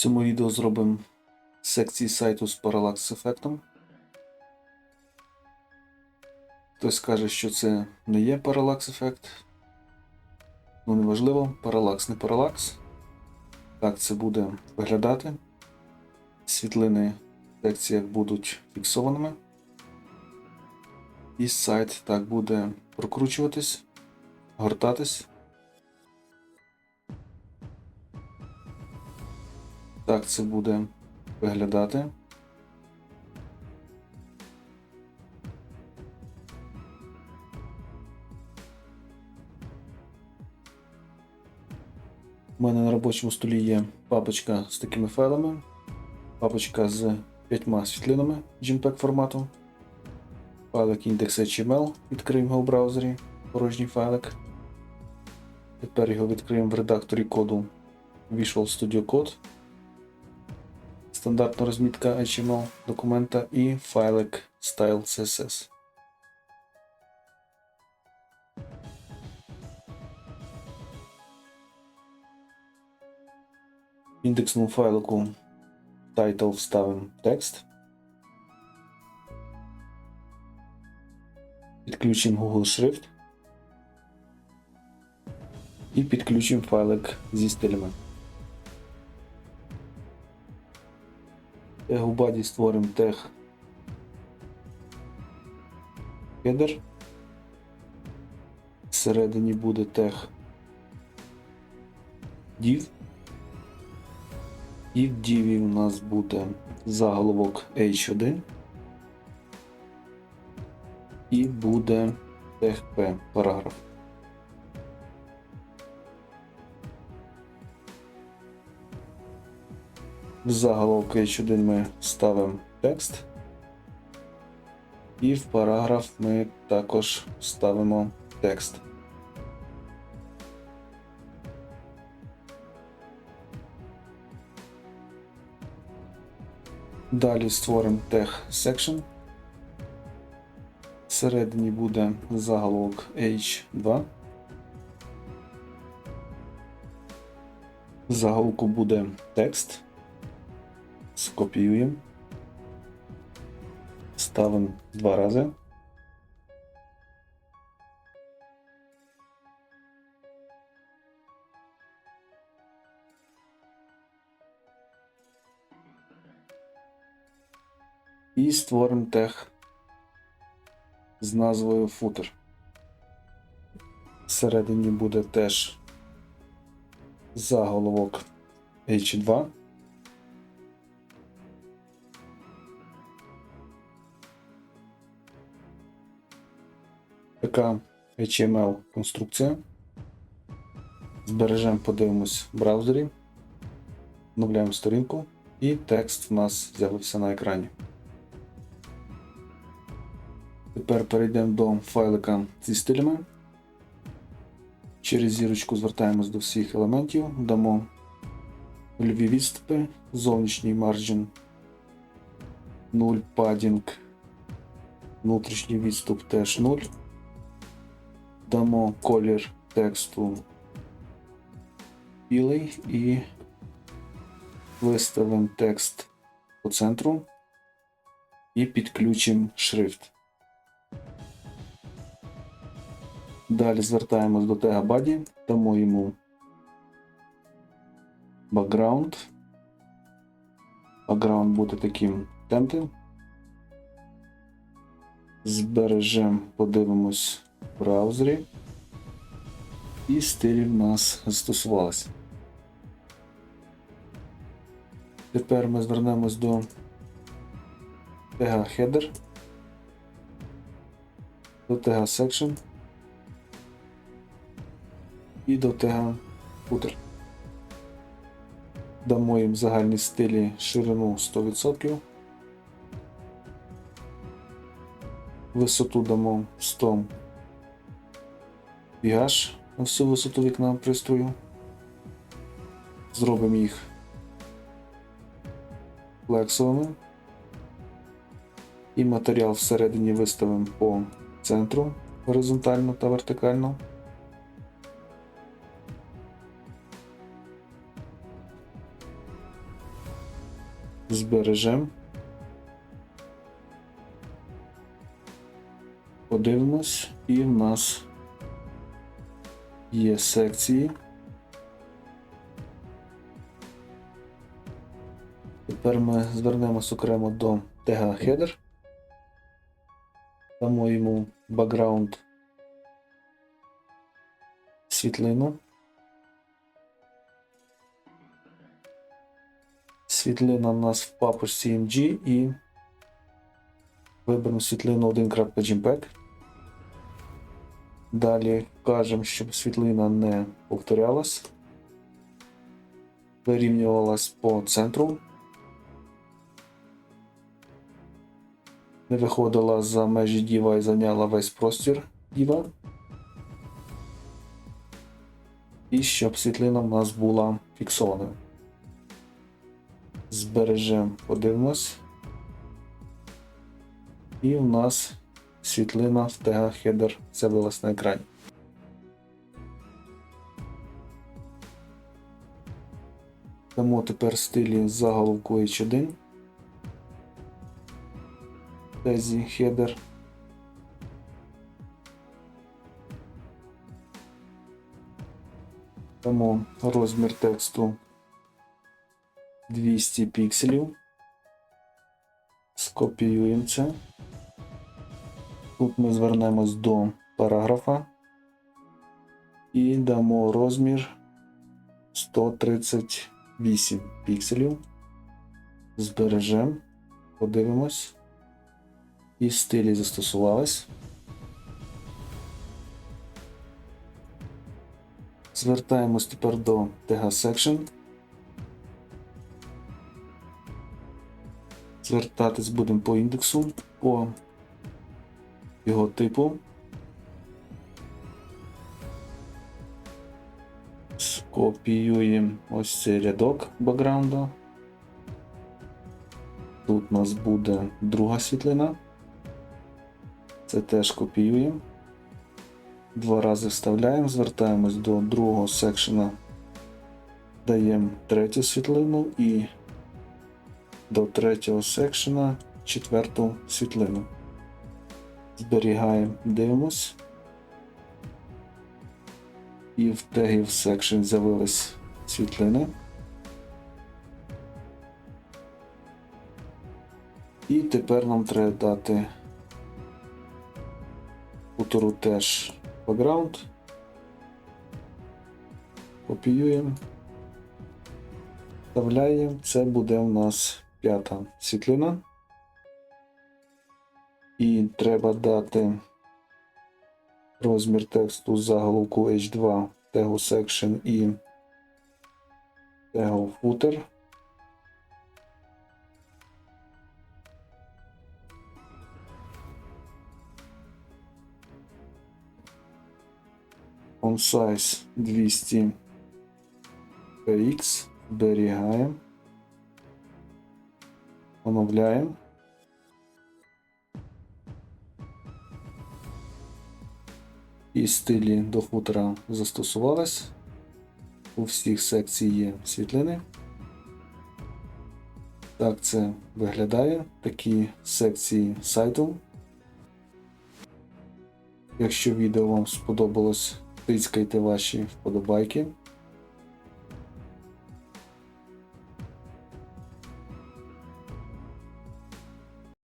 цьому відео зробимо секції сайту з паралакс ефектом. Хтось скаже, що це не є паралакс ефект. Ну, неважливо, паралакс не паралакс. Так це буде виглядати. Світлини в секціях будуть фіксованими. І сайт так буде прокручуватись, гортатись. Так це буде виглядати. У мене на робочому столі є папочка з такими файлами, папочка з п'ятьма світлинами JPEG формату, файлик index.html, відкриємо його в браузері, порожній файлик. Тепер його відкриємо в редакторі коду Visual Studio Code. Стандартна розмітка HTML документа і файлик Style CSS. В індексному файлику title вставимо текст. Підключимо Google Шрифт. І підключимо файлик зі стилями. У баді створимо тег header. Всередині буде тег div. І в діві у нас буде заголовок H1 і буде тег P параграф. В заголовок H1 ми ставимо текст. І в параграф ми також ставимо текст. Далі створимо тег section. Всередині буде заголовок H2. В заголовку буде текст. Скопіюємо. Ставимо два рази. І створимо тег з назвою footer. Всередині буде теж заголовок H2. Така HTML конструкція. Збережемо, подивимось в браузері. Оновляємо сторінку і текст в нас з'явився на екрані. Тепер перейдемо до файлика зі стилями. Через зірочку звертаємось до всіх елементів, дамо нульові відступи, зовнішній марджин, 0 падінг, внутрішній відступ теж 0. Дамо колір тексту білий і виставимо текст по центру і підключимо шрифт. Далі звертаємось до тега body, дамо йому background. Background буде таким темним. Збережемо, подивимось браузері. І стилі в нас застосувалися. Тепер ми звернемось до тега header, до тега section і до тега footer. Дамо їм загальні стилі ширину 100%. Висоту дамо 100 pH на всю висоту вікна пристрою. Зробимо їх флексовими. І матеріал всередині виставимо по центру горизонтально та вертикально. Збережемо. Подивимось, і в нас є секції. Тепер ми звернемось окремо до тега header. Дамо йому бакграунд світлину. Світлина у нас в папочці CMG і виберемо світлину 1.jpeg. Далі кажемо, щоб світлина не повторялась, вирівнювалась по центру, не виходила за межі діва і зайняла весь простір діва. І щоб світлина в нас була фіксованою. Збережемо, подивимось. І у нас світлина тегах header з'явилась на екрані. Дамо тепер стилі заголовку H1. Тезі header. Дамо розмір тексту 200 пікселів. Скопіюємо це. Тут ми звернемось до параграфа і дамо розмір 138 пікселів. Збережемо, подивимось. І стилі застосувались. Звертаємось тепер до тега Section. Звертатись будемо по індексу, по його типу. Скопіюємо ось цей рядок бекграунду. Тут у нас буде друга світлина. Це теж копіюємо. Два рази вставляємо, звертаємось до другого секшена, даємо третю світлину і до третього секшена четверту світлину. Зберігаємо, дивимось. І в тегів section з'явились світлини. І тепер нам треба дати футеру теж бекграунд. Копіюємо. Вставляємо. Це буде у нас п'ята світлина. І треба дати розмір тексту заголовку H2 тегу section і тегу footer. On size 200 px зберігаємо, оновляємо. І стилі до хутора застосувались. У всіх секцій є світлини. Так це виглядає. Такі секції сайту. Якщо відео вам сподобалось, тискайте ваші вподобайки.